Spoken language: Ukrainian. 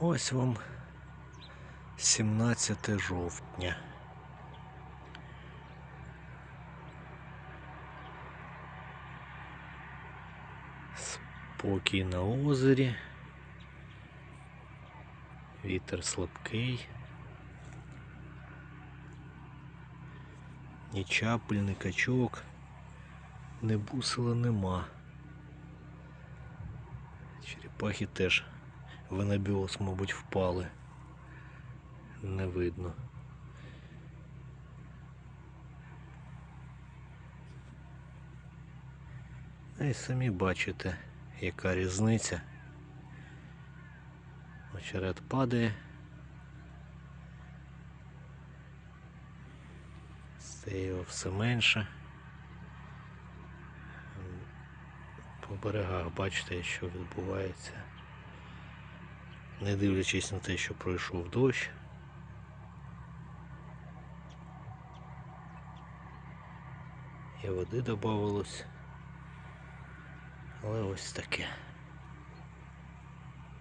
Ось вам 17 жовтня. Спокій на озері. Вітер слабкий. Ні чапель, ні качок, ні бусила нема. Черепахи теж в анабіоз, мабуть, впали. Не видно. А й самі бачите, яка різниця. Очерет падає. Стає його все менше. По берегах бачите, що відбувається. Не дивлячись на те, що пройшов дощ. І води додавалось. Але ось таке.